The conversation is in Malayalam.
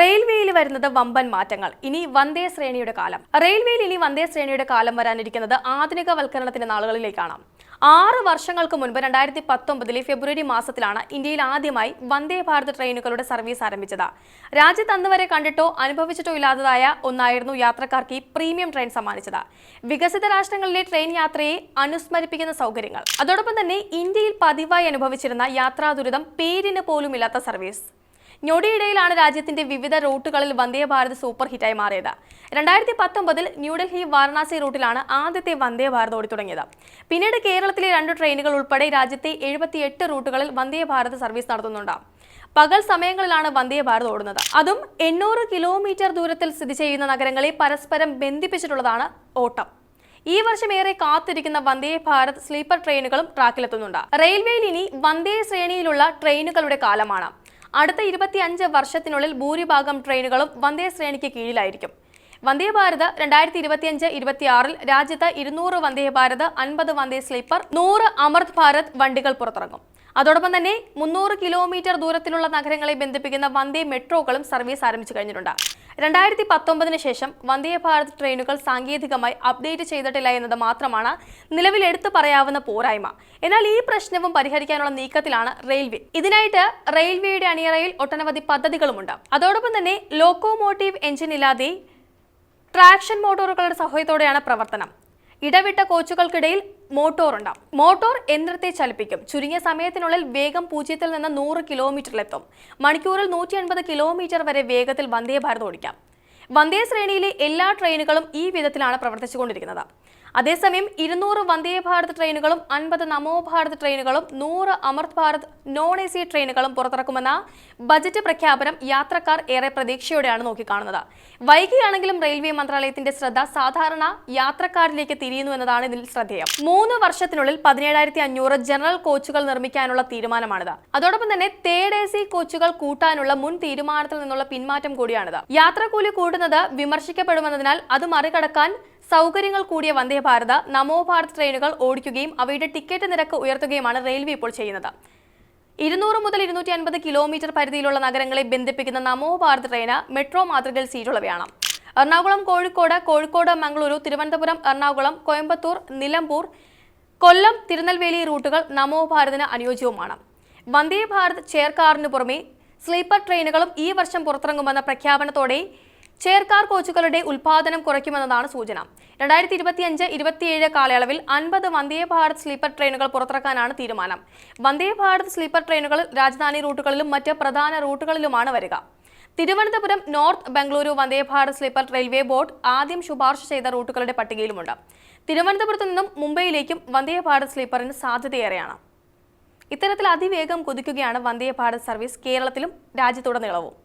റെയിൽവേയിൽ വരുന്നത് വമ്പൻ മാറ്റങ്ങൾ. ഇനി വന്ദേ ശ്രേണിയുടെ കാലം. റെയിൽവേയിൽ ഇനി വന്ദേ ശ്രേണിയുടെ കാലം വരാനിരിക്കുന്നത് ആധുനികവൽക്കരണത്തിന്റെ നാളുകളിലേക്കാണ്. ആറ് വർഷങ്ങൾക്ക് മുൻപ് രണ്ടായിരത്തി പത്തൊമ്പതിലെ ഫെബ്രുവരി മാസത്തിലാണ് ഇന്ത്യയിൽ ആദ്യമായി വന്ദേ ഭാരത് ട്രെയിനുകളുടെ സർവീസ് ആരംഭിച്ചത്. രാജ്യത്ത് അന്ന് വരെ കണ്ടിട്ടോ അനുഭവിച്ചിട്ടോ ഇല്ലാത്തതായ ഒന്നായിരുന്നു യാത്രക്കാർക്ക് ഈ പ്രീമിയം ട്രെയിൻ സമ്മാനിച്ചത്. വികസിത രാഷ്ട്രങ്ങളിലെ ട്രെയിൻ യാത്രയെ അനുസ്മരിപ്പിക്കുന്ന സൗകര്യങ്ങൾ. അതോടൊപ്പം തന്നെ ഇന്ത്യയിൽ പതിവായി അനുഭവിച്ചിരുന്ന യാത്രാ ദുരിതം പേരിന് പോലും ഇല്ലാത്ത സർവീസ്. ഞൊടിയിടയിലാണ് രാജ്യത്തിന്റെ വിവിധ റൂട്ടുകളിൽ വന്ദേ ഭാരത് സൂപ്പർ ഹിറ്റായി മാറിയത്. രണ്ടായിരത്തി പത്തൊമ്പതിൽ ന്യൂഡൽഹി വാരണാസി റൂട്ടിലാണ് ആദ്യത്തെ വന്ദേ ഭാരത് ഓടിത്തുടങ്ങിയത്. പിന്നീട് കേരളത്തിലെ രണ്ട് ട്രെയിനുകൾ ഉൾപ്പെടെ രാജ്യത്തെ എഴുപത്തിയെട്ട് റൂട്ടുകളിൽ വന്ദേ ഭാരത് സർവീസ് നടത്തുന്നുണ്ട്. പകൽ സമയങ്ങളിലാണ് വന്ദേ ഭാരത് ഓടുന്നത്. അതും എണ്ണൂറ് കിലോമീറ്റർ ദൂരത്തിൽ സ്ഥിതി ചെയ്യുന്ന നഗരങ്ങളെ പരസ്പരം ബന്ധിപ്പിച്ചിട്ടുള്ളതാണ് ഓട്ടം. ഈ വർഷം ഏറെ കാത്തിരിക്കുന്ന വന്ദേ ഭാരത് സ്ലീപ്പർ ട്രെയിനുകളും ട്രാക്കിലെത്തുന്നുണ്ട്. റെയിൽവേയിൽ ഇനി വന്ദേ ശ്രേണിയിലുള്ള ട്രെയിനുകളുടെ കാലമാണ്. അടുത്ത ഇരുപത്തിയഞ്ച് വർഷത്തിനുള്ളിൽ ഭൂരിഭാഗം ട്രെയിനുകളും വന്ദേ ശ്രേണിക്ക് കീഴിലായിരിക്കും. വന്ദേ ഭാരത് രണ്ടായിരത്തി ഇരുപത്തിയഞ്ച് ഇരുപത്തിയാറിൽ രാജ്യത്ത് ഇരുന്നൂറ് വന്ദേ ഭാരത് അൻപത് വന്ദേ സ്ലീപ്പർ നൂറ് അമൃത് ഭാരത് വണ്ടികൾ പുറത്തിറങ്ങും. അതോടൊപ്പം തന്നെ മുന്നൂറ് കിലോമീറ്റർ ദൂരത്തിലുള്ള നഗരങ്ങളെ ബന്ധിപ്പിക്കുന്ന വന്ദേ മെട്രോകളും സർവീസ് ആരംഭിച്ചു കഴിഞ്ഞിട്ടുണ്ട്. രണ്ടായിരത്തി പത്തൊമ്പതിന് ശേഷം വന്ദേ ഭാരത് ട്രെയിനുകൾ സാങ്കേതികമായി അപ്ഡേറ്റ് ചെയ്തിട്ടില്ല എന്നത് മാത്രമാണ് നിലവിൽ എടുത്തു പറയാവുന്ന പോരായ്മ. എന്നാൽ ഈ പ്രശ്നവും പരിഹരിക്കാനുള്ള നീക്കത്തിലാണ് റെയിൽവേ. ഇതിനായിട്ട് റെയിൽവേയുടെ അണിയറയിൽ ഒട്ടനവധി പദ്ധതികളുമുണ്ട്. അതോടൊപ്പം തന്നെ ലോക്കോമോട്ടീവ് എഞ്ചിൻ ഇല്ലാതെ ട്രാക്ഷൻ മോട്ടോറുകളുടെ സഹായത്തോടെയാണ് പ്രവർത്തനം. ഇടവിട്ട കോച്ചുകൾക്കിടയിൽ മോട്ടോർ ഉണ്ടാവും മോട്ടോർ യന്ത്രത്തെ ചലിപ്പിക്കും. ചുരുങ്ങിയ സമയത്തിനുള്ളിൽ വേഗം പൂജ്യത്തിൽ നിന്ന് നൂറ് കിലോമീറ്ററിലെത്തും. മണിക്കൂറിൽ നൂറ്റി അൻപത് കിലോമീറ്റർ വരെ വേഗത്തിൽ വന്ദേ ഭാരത് ഓടിക്കാം വന്ദേ ശ്രേണിയിലെ എല്ലാ ട്രെയിനുകളും ഈ വിധത്തിലാണ് പ്രവർത്തിച്ചുകൊണ്ടിരിക്കുന്നത്. അതേസമയം ഇരുന്നൂറ് വന്ദേ ഭാരത് ട്രെയിനുകളും അൻപത് നമോ ഭാരത് ട്രെയിനുകളും നൂറ് Amrit Bharat non A C ട്രെയിനുകളും പുറത്തിറക്കുമെന്ന ബജറ്റ് പ്രഖ്യാപനം യാത്രക്കാർ ഏറെ പ്രതീക്ഷയോടെയാണ് നോക്കിക്കാണുന്നത്. വൈകിയാണെങ്കിലും റെയിൽവേ മന്ത്രാലയത്തിന്റെ ശ്രദ്ധ സാധാരണ യാത്രക്കാരിലേക്ക് തിരിയുന്നു എന്നതാണ് ഇതിൽ ശ്രദ്ധേയം. മൂന്ന് വർഷത്തിനുള്ളിൽ പതിനേഴായിരത്തി അഞ്ഞൂറ് ജനറൽ കോച്ചുകൾ നിർമ്മിക്കാനുള്ള തീരുമാനമാണിത്. അതോടൊപ്പം തന്നെ തേർഡ് എ സി കോച്ചുകൾ കൂട്ടാനുള്ള മുൻ തീരുമാനത്തിൽ നിന്നുള്ള പിന്മാറ്റം കൂടിയാണിത്. യാത്രാക്കൂലി കൂടുന്നത് വിമർശിക്കപ്പെടുമെന്നതിനാൽ അത് മറികടക്കാൻ സൗകര്യങ്ങൾ കൂടിയ വന്ദേ ഭാരത് നമോ ഭാരത് ട്രെയിനുകൾ ഓടിക്കുകയും അവയുടെ ടിക്കറ്റ് നിരക്ക് ഉയർത്തുകയുമാണ് റെയിൽവേ ഇപ്പോൾ ചെയ്യുന്നത്. ഇരുന്നൂറ് മുതൽ ഇരുന്നൂറ്റി അൻപത് കിലോമീറ്റർ പരിധിയിലുള്ള നഗരങ്ങളെ ബന്ധിപ്പിക്കുന്ന നമോ ഭാരത് ട്രെയിന് മെട്രോ മാതൃകയിൽ സീറ്റുള്ളവയാണ്. എറണാകുളം കോഴിക്കോട് കോഴിക്കോട് മംഗളൂരു തിരുവനന്തപുരം എറണാകുളം കോയമ്പത്തൂർ നിലമ്പൂർ കൊല്ലം തിരുനെൽവേലി റൂട്ടുകൾ നമോ ഭാരതിന് അനുയോജ്യവുമാണ്. വന്ദേ ഭാരത് ചെയർ കാറിന് പുറമെ സ്ലീപ്പർ ട്രെയിനുകളും ഈ വർഷം പുറത്തിറങ്ങുമെന്ന പ്രഖ്യാപനത്തോടെ ചെയർകാർ കോച്ചുകളുടെ ഉൽപാദനം കുറയ്ക്കുമെന്നതാണ് സൂചന. രണ്ടായിരത്തി ഇരുപത്തിയഞ്ച് ഇരുപത്തിയേഴ് കാലയളവിൽ അൻപത് വന്ദേ ഭാരത് സ്ലീപ്പർ ട്രെയിനുകൾ പുറത്തിറക്കാനാണ് തീരുമാനം. വന്ദേ ഭാരത് സ്ലീപ്പർ ട്രെയിനുകൾ രാജധാനി റൂട്ടുകളിലും മറ്റ് പ്രധാന റൂട്ടുകളിലുമാണ് വരിക. Thiruvananthapuram north Bengaluru Vande Bharat sleeper railway board ആദ്യം ശുപാർശ ചെയ്ത റൂട്ടുകളുടെ പട്ടികയിലുമുണ്ട്. തിരുവനന്തപുരത്ത് നിന്നും മുംബൈയിലേക്കും വന്ദേ ഭാരത് സ്ലീപ്പറിന് സാധ്യതയേറെയാണ്. ഇത്തരത്തിൽ അതിവേഗം കുതിക്കുകയാണ് വന്ദേ ഭാരത് സർവീസ് കേരളത്തിലും രാജ്യത്തുടനീളവും.